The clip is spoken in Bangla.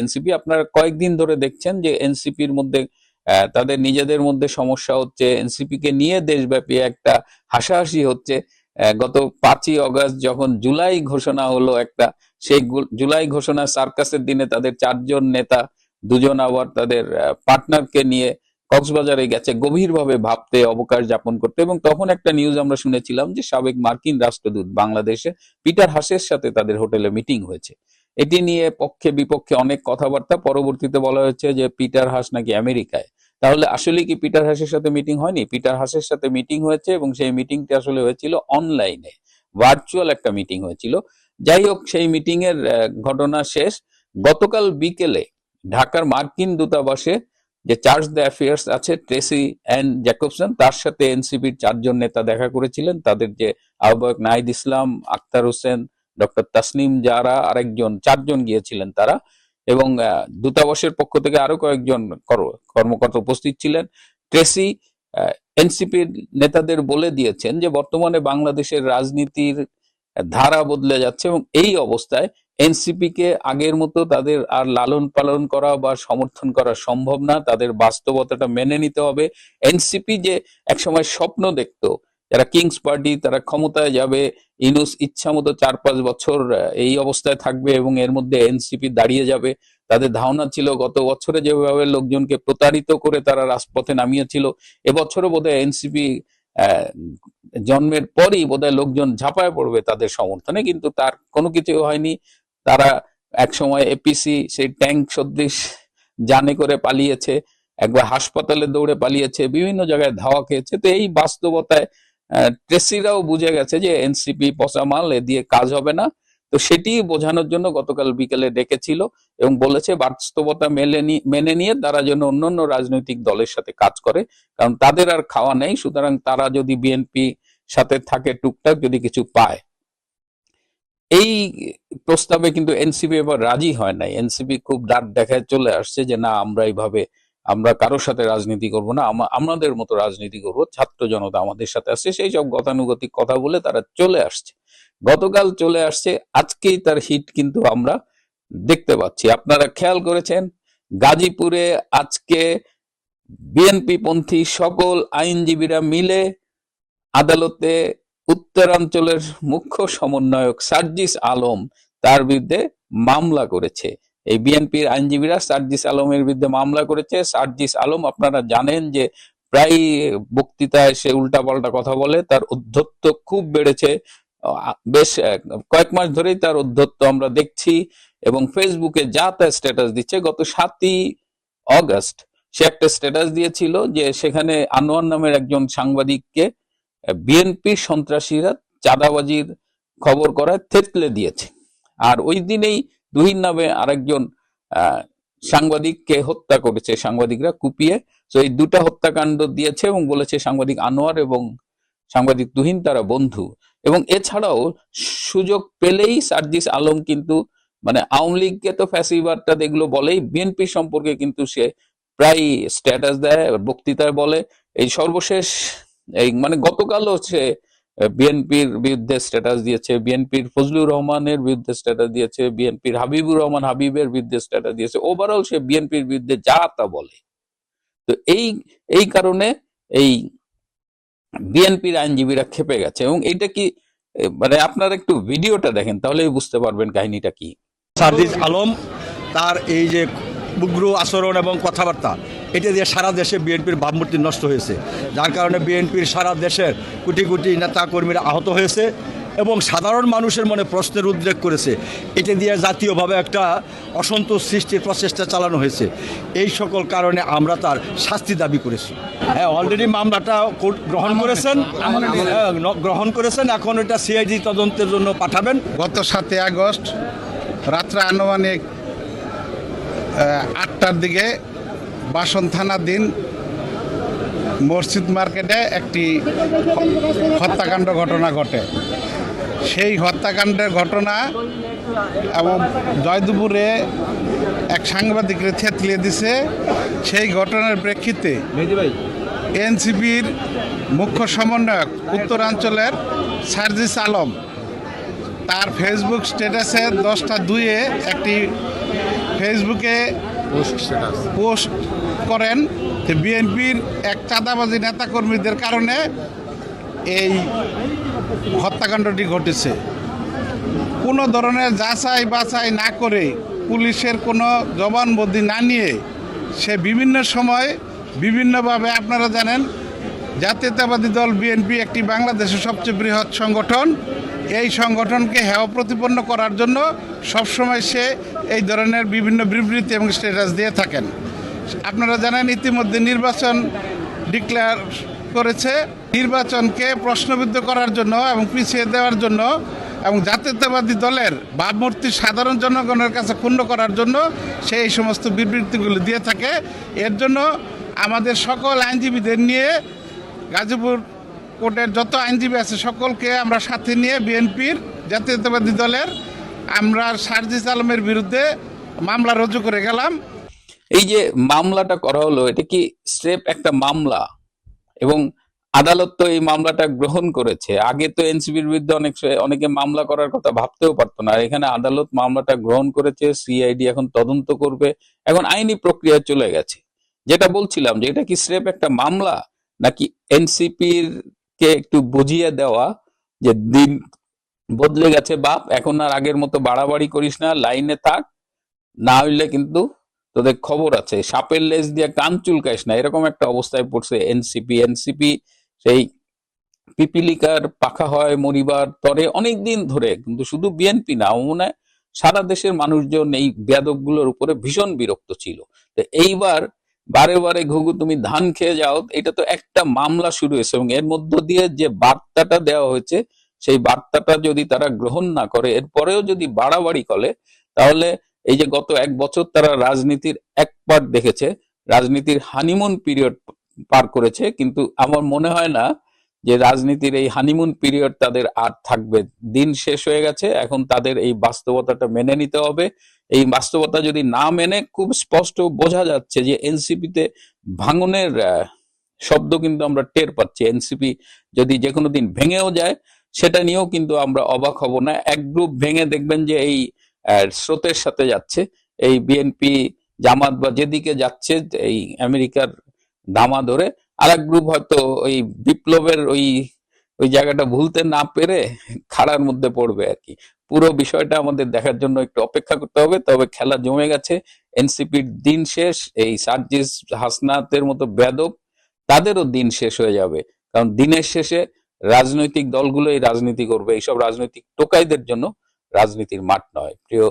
এনসিপি। আপনারা কয়েকদিন ধরে দেখছেন যে এনসিপির মধ্যে তাদের নিজেদের মধ্যে সমস্যা হচ্ছে। এনসিপি কে নিয়ে দেশব্যাপী একটা হাসাহাসি হচ্ছে। গত পাঁচই অগস্ট যখন জুলাই ঘোষণা হলো একটা, সেই জুলাই ঘোষণা সার্কাসের দিনে তাদের চারজন নেতা, দুজন আবার তাদের পার্টনারকে নিয়ে কক্সবাজারে গেছে, গভীরভাবে ভাবতে অবকাশ যাপন করতে। এবং তখন একটা নিউজ আমরা শুনেছিলাম যে সাবেক মার্কিন রাষ্ট্রদূত বাংলাদেশে পিটার হাসের সাথে তাদের হোটেলে মিটিং হয়েছে। এটি নিয়ে পক্ষে বিপক্ষে অনেক কথাবার্তা। পরবর্তীতে বলা হয়েছে যে, পিটার হাস নাকি আমেরিকায়। তাহলে আসলে কি পিটার হাসের সাথে মিটিং হয়নি? পিটার হাসের সাথে মিটিং হয়েছে এবং সেই মিটিংটি আসলে হয়েছিল অনলাইনে। ভার্চুয়াল একটা মিটিং হয়েছিল। যাই হোক, সেই মিটিং এর ঘটনা শেষ। গতকাল বিকেলে ঢাকার মার্কিন দূতাবাসে যে চার্জ দ্য অ্যাফেয়ার্স আছে, ট্রেসি অ্যান্ড জ্যাকবসন, তার সাথে এনসিপির চারজন নেতা দেখা করেছিলেন। তাদের যে আহ্বায়ক নাহিদ ইসলাম আক্তার হোসেন ডক্টর তাসনিম যারা আরেকজন, চারজন গিয়েছিলেন তারা এবং দূতাবাসের পক্ষ থেকে আরও কয়েকজন কর- কর্মকর্তা উপস্থিত ছিলেন। ট্রেসি এনসিপির নেতাদের বলে দিয়েছেন যে বর্তমানে বাংলাদেশের রাজনীতির ধারা বদলে যাচ্ছে এবং এই অবস্থায় এনসিপি কে আগের মতো তাদের আর লালন পালন করা বা সমর্থন করা সম্ভব না। তাদের বাস্তবতাটা মেনে নিতে হবে। এনসিপি যে একসময় স্বপ্ন দেখতো যারা কিংস পার্টি, তারা ক্ষমতায় যাবে, ইনুস ইচ্ছা মতো চার পাঁচ বছর এই অবস্থায় থাকবে এবং এর মধ্যে এনসিপি দাঁড়িয়ে যাবে। তাদের ধারণা ছিল, গত বছরে যেভাবে লোকজনকে প্রতারিত করে তারা রাজপথে নামিয়েছিল, এবছরও বোধহয় এনসিপি জন্মের পরই বোধহয় লোকজন ঝাঁপায় পড়বে তাদের সমর্থনে, কিন্তু তার কোনো কিছু হয়নি। তারা একসময় এপিসি, সেই ট্যাঙ্ক সদৃশ জানে করে পালিয়েছে, একবার হাসপাতালে দৌড়ে পালিয়েছে, বিভিন্ন জায়গায় ধাওয়া খেয়েছে। তো এই বাস্তবতায় ট্রেসিরাও বুঝে গেছে যে এনসিপি পচা মাল, এ দিয়ে কাজ হবে না। তো সেটি বোঝানোর জন্য গতকাল বিকেলে ডেকেছিল এবং বলেছে বাস্তবতা মেনে নিয়ে তারা যেন অন্যান্য রাজনৈতিক দলের সাথে কাজ করে, কারণ তাদের আর খাওয়া নেই। সুতরাং তারা যদি বিএনপি সাথে থাকে টুকটাক যদি কিছু পায়। এই প্রস্তাবে কিন্তু এনসিপি এবার রাজি হয় নাই। এনসিপি খুব ডাক দেখায় চলে আসছে যে, না, আমরা এইভাবে আমরা কারোর সাথে রাজনীতি করব না আমাদের মতো রাজনীতি করব, ছাত্র জনতা আমাদের সাথে আসছে সেই সব গতানুগতিক কথা বলে তারা চলে আসছে। গতকাল চলে আসছে, আজকেই তার হিট কিন্তু আমরা দেখতে পাচ্ছি। আপনারা খেয়াল করেছেন, গাজীপুরে আজকে বিএনপি পন্থী সকল আইনজীবীরা মিলে আদালতে উত্তরাঞ্চলের মুখ্য সমন্বয়ক সার্জিস আলম তার বিরুদ্ধে মামলা করেছে। এই বিএনপির আইনজীবীরা সার্জিস আলমের বিরুদ্ধে মামলা করেছে। সার্জিস আলম, আপনারা জানেন যে প্রায় বক্তৃতায় সে উল্টাপাল্টা কথা বলে, তার উদ্ধত্ত খুব বেড়েছে। বেশ কয়েক মাস ধরেই তার উদ্ধত্ত আমরা দেখছি এবং ফেসবুকে যা তা স্ট্যাটাস দিচ্ছে, গত সাতই অগস্ট সে একটা স্ট্যাটাস দিয়েছিল যে সেখানে আনোয়ার নামের একজন সাংবাদিককে বিএনপি সন্ত্রাসীরা চাঁদাবাজির খবর করায় থেতলে দিয়েছে। আর ওই দিনেই দুহিন নামে আরেকজন সাংবাদিককে হত্যা করেছে। সাংবাদিকরা কুপিয়ে, তো এই দুটা হত্যাকাণ্ড দিয়েছে এবং বলেছে সাংবাদিক আনোয়ার এবং সাংবাদিক তুহিন তারা বন্ধু। এবং এছাড়াও সুযোগ পেলেই সার্জিস আলম কিন্তু মানে আওয়ামী লীগকে তো ফ্যাসিবারটা এগুলো বলেই বিএনপি সম্পর্কে কিন্তু সে প্রায় স্ট্যাটাস দেয়, বক্তৃতায় বলে। এই সর্বশেষ, এই মানে গতকালও সে বিএনপির বিরুদ্ধে স্ট্যাটাস দিয়েছে, বিএনপির ফজলুর রহমানের বিরুদ্ধে স্ট্যাটাস দিয়েছে, বিএনপির হাবিবুর রহমান হাবিবের বিরুদ্ধে স্ট্যাটাস দিয়েছে। ওভারঅল সে বিএনপির বিরুদ্ধে যা তা বলে। তো এই এই কারণে এই বিএনপির আইনজীবীরা খেপে গেছে। এবং এইটা কি মানে আপনারা একটু ভিডিওটা দেখেন, তাহলেই বুঝতে পারবেন কাহিনীটা কি। সার্জিস আলম তার এই যে উগ্র আচরণ এবং কথাবার্তা এটা দিয়ে সারা দেশে বিএনপির ভাবমূর্তি নষ্ট হয়েছে। যার কারণে বিএনপির সারা দেশের কোটি কোটি নেতা কর্মীরা আহত হয়েছে এবং সাধারণ মানুষের মনে প্রশ্নের উদ্রেক করেছে। এটা দিয়ে জাতীয়ভাবে একটা অসন্তোষ সৃষ্টির প্রচেষ্টা চালানো হয়েছে। এই সকল কারণে আমরা তার শাস্তি দাবি করেছি। হ্যাঁ অলরেডি মামলাটা কোর্ট গ্রহণ করেছেন। হ্যাঁ, গ্রহণ করেছেন। এখন এটা সিআইডি তদন্তের জন্য পাঠাবেন। গত সাতই আগস্ট রাত্রে আনুমানিক আটটার দিকে বাসন থানাধীন মসজিদ মার্কেটে একটি হত্যাকাণ্ড ঘটনা ঘটে। সেই হত্যাকাণ্ডের ঘটনা এবং জয়দুপুরে এক সাংবাদিকরে থেতলিয়ে দিছে। সেই ঘটনার প্রেক্ষিতে এনসিপির মুখ্য সমন্বয়ক উত্তরাঞ্চলের সার্জিস আলম তার ফেসবুক স্ট্যাটাসে দশটা দুইয়ে একটি ফেসবুকে পোস্ট করেন বিএনপির এক চাঁদাবাজি নেতাকর্মীদের কারণে এই হত্যাকাণ্ডটি ঘটেছে। কোনো ধরনের যাচাই বাছাই না করে পুলিশের কোনো জবানবন্দি না নিয়ে সে বিভিন্ন সময় বিভিন্নভাবে আপনারা জানেন জাতীয়তাবাদী দল বিএনপি একটি বাংলাদেশের সবচেয়ে বৃহৎ সংগঠন। এই সংগঠনকে হেয় প্রতিপন্ন করার জন্য সবসময় সে এই ধরনের বিভিন্ন বিবৃতি এবং স্ট্যাটাস দিয়ে থাকেন। আপনারা জানেন, ইতিমধ্যে নির্বাচন ডিক্লেয়ার করেছে। নির্বাচনকে প্রশ্নবিদ্ধ করার জন্য এবং পিছিয়ে দেওয়ার জন্য এবং জাতীয়তাবাদী দলের ভাবমূর্তি সাধারণ জনগণের কাছে ক্ষুণ্ণ করার জন্য সে এই সমস্ত বিবৃতিগুলো দিয়ে থাকে। এর জন্য আমাদের সকল আইনজীবীদের নিয়ে গাজীপুর কোর্টের যত আইনজীবী আছে সকলকে আমরা সাথে নিয়ে বিএনপির জাতীয়তাবাদী দলের আমরা সার্জিস আলমের বিরুদ্ধে মামলা রুজু করে গেলাম। এই যে মামলাটা করা হলো, এটা কি স্রেফ একটা মামলা? এবং আদালত তো এই মামলাটা গ্রহণ করেছে। আগে তো এনসিবির বিরুদ্ধে অনেক অনেকে মামলা করার কথা ভাবতেও পারতো না। আর এখানে আদালত মামলাটা গ্রহণ করেছে, সিআইডি এখন তদন্ত করবে। এখন আইনি প্রক্রিয়া চলে গেছে। যেটা বলছিলাম যে এটা কি স্রেফ একটা মামলা, নাকি এনসিপির কে একটু বুঝিয়ে দেওয়া যে দিন বদলে গেছে বাপ, এখন আর আগের মতো বাড়াবাড়ি করিস না, লাইনে থাক। না হইলে কিন্তু তোদের খবর আছে, সাপের লেজ দিয়ে কান চুলকাইস না, এরকম একটা অবস্থায় পড়ছে এনসিপি এনসিপি সেই পিপিলিকার পাখা হয় মরিবার তরে অনেক দিন ধরে, কিন্তু শুধু বিএনপি না মনে সারা দেশের মানুষজন এই বেয়াদবগুলোর উপরে ভীষণ বিরক্ত ছিল। তো এইবার বারে বারে ঘুঘু তুমি ধান খেয়ে যাও, এটা তো একটা মামলা শুরু হয়েছে এবং এর মধ্য দিয়ে যে বার্তাটা দেওয়া হয়েছে, সেই বার্তাটা যদি তারা গ্রহণ না করে, এরপরেও যদি বাড়াবাড়ি করে, তাহলে এই যে গত এক বছর তারা রাজনীতির এক পার্ট দেখেছে, রাজনীতির হানিমুন পিরিয়ড পার করেছে, কিন্তু আমার মনে হয় না যে রাজনীতির এই হানিমুন পিরিয়ড তাদের আর থাকবে। দিন শেষ হয়ে গেছে, এখন তাদের এই বাস্তবতাটা মেনে নিতে হবে। এই বাস্তবতা যদি না মেনে, খুব স্পষ্ট বোঝা যাচ্ছে যে এনসিপিতে ভাঙনের শব্দ কিন্তু আমরা টের পাচ্ছি। এনসিপি যদি যে কোনো দিন ভেঙেও যায়, সেটা নিয়েও কিন্তু আমরা অবাক হব না। এক গ্রুপ ভেঙে দেখবেন যে এই স্রোতের সাথে যাচ্ছে। এই বিএনপি জামাত বা যেদিকে যাচ্ছে, এই আমেরিকার দামা ধরে আর গ্রুপ হয়তো ওই বিপ্লবের ওই ওই জায়গাটা ভুলতে না পেরে খাড়ার মধ্যে পড়বে আর কি। পুরো বিষয়টা আমাদের দেখার জন্য একটু অপেক্ষা করতে হবে, তবে খেলা জমে গেছে। এনসিপির দিন শেষ, এই সার্জিস হাসনাতের মতো বেদব তাদেরও দিন শেষ হয়ে যাবে। কারণ দিনের শেষে রাজনৈতিক দলগুলোই রাজনীতি করবে। এইসব রাজনৈতিক টোকাইদের জন্য রাজনীতির মাঠ নয়। প্রিয়